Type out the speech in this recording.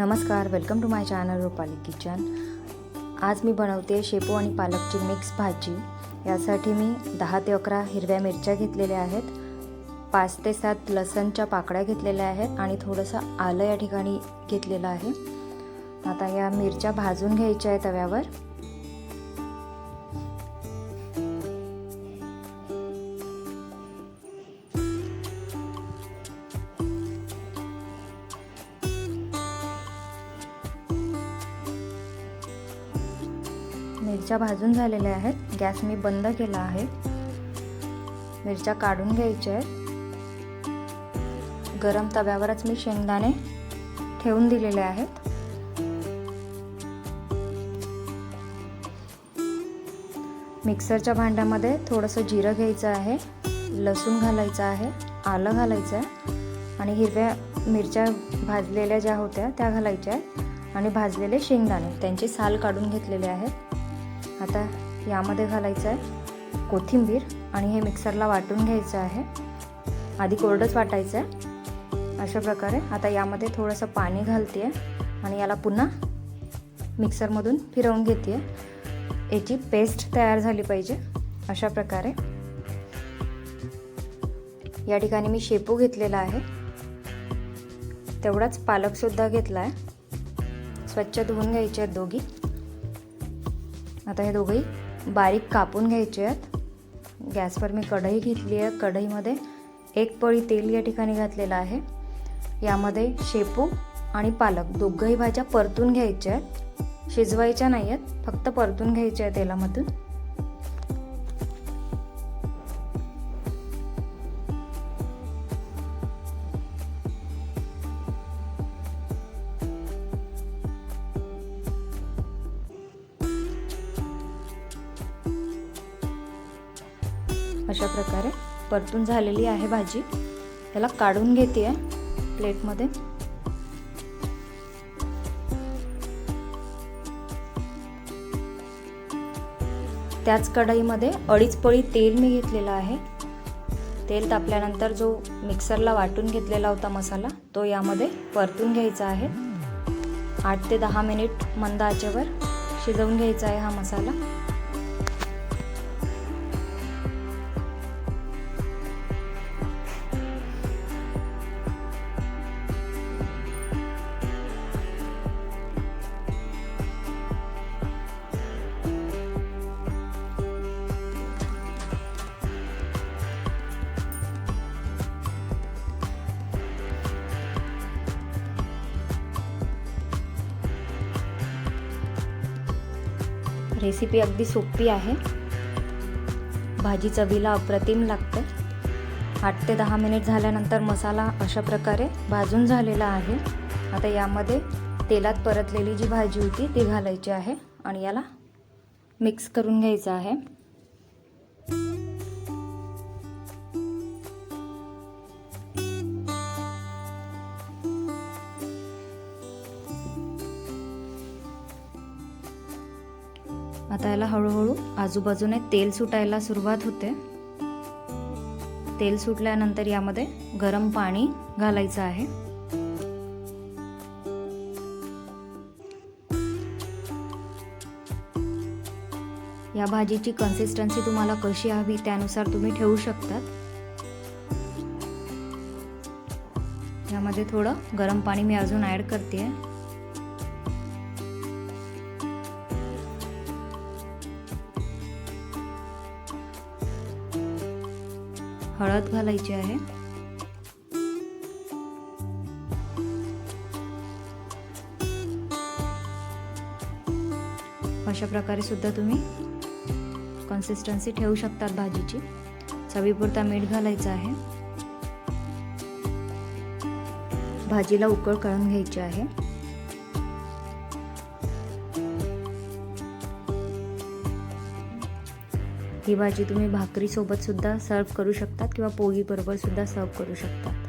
नमस्कार welcome to my channel Rupali kitchen आज मी बनवते शेपू आणि पालकची मिक्स भाजी. यासाठी मी दहा ते अकरा हिरव्या मिरच्या घेतलेल्या आहेत पाच ते सात लसणच्या पाकळ्या घेतलेल्या आहेत आणि थोडंसं आलं या ठिकाणी घेतलेलं आहे. आता या मिरच्या भाजून घ्यायच्या आहे तव्यावर. मिरच्या भाजून झालेल्या आहेत. गॅस मी बंद केला आहे. मिरच्या काढून घ्यायच्या आहेत. गरम तव्यावरच मी शेंगदाणे ठेवून दिलेले आहेत. मिक्सरच्या भांड्यामध्ये थोडंसं जिरं घ्यायचं आहे. लसूण घालायचं आहे. आलं घालायचं आहे. आणि हिरव्या मिरच्या भाजलेल्या ज्या होत्या त्या घालायच्या आहेत. आणि भाजलेले शेंगदाणे. त्यांची साल काढून घेतलेले आहेत. आता यामध्ये घालायचं आहे कोथिंबीर आणि हे मिक्सरला वाटून घ्यायचं आहे. आधी कोरडंच वाटायचं आहे. अशा प्रकारे आता यामध्ये थोडंसं पाणी घालते आणि याला पुन्हा मिक्सरमधून फिरवून घेते याची पेस्ट तयार झाली पाहिजे. अशा प्रकारे. या ठिकाणी मी शेपू घेतलेला आहे. तेवढाच पालकसुद्धा घेतला आहे स्वच्छ धुवून घ्यायचे आहेत दोघी. आता हे दोघंही बारीक कापून घ्यायचे आहेत. गॅसवर मी कढई घेतली आहे. कढईमध्ये एक पळी तेल या ठिकाणी घातलेलं आहे. यामध्ये शेपू आणि पालक दोघंही भाज्या परतून घ्यायच्या आहेत. शिजवायच्या नाही आहेत फक्त परतून घ्यायच्या आहेत तेलामधून. अशा प्रकारे परतून झालेली आहे भाजी. त्याला काढून घेते आहे प्लेटमध्ये. त्याच कढईमध्ये अडीच पळी तेल मी घेतलेलं आहे. तेल तापल्यानंतर जो मिक्सरला वाटून घेतलेला होता मसाला तो यामध्ये परतून घ्यायचा आहे. आठ ते दहा मिनिट मंद आचेवर शिजवून घ्यायचा आहे हा मसाला. रेसिपी अगदी सोपी आहे. भाजी चवीला अप्रतिम लागते. आठ ते दहा मिनिट झाल्यानंतर मसाला अशा प्रकारे भाजून झालेला आहे. आता यामध्ये तेलात परतलेली जी भाजी होती ती घालायची आहे आणि याला मिक्स करून घ्यायचं आहे. आता याला हळूहळू आजूबाजूने तेल सुटायला सुरुवात होते. तेल सुटल्यानंतर यामध्ये गरम पाणी घालायचं आहे. या भाजीची कन्सिस्टन्सी तुम्हाला कशी हवी त्यानुसार तुम्ही ठेवू शकतात. यामध्ये थोडं गरम पाणी मी अजून ॲड करते हळद घालायची आहे. अशा प्रकारे सुद्धा तुम्ही कन्सिस्टन्सी ठेवू शकतात भाजीची. चवीपुरता मीठ घालायचं आहे. भाजीला उकळ कळून घ्यायची आहे. ही भाजी तुम्ही भाकरीसोबत सुद्धा सर्व करू शकतात किंवा पोळी सुद्धा सर्व करू शकता.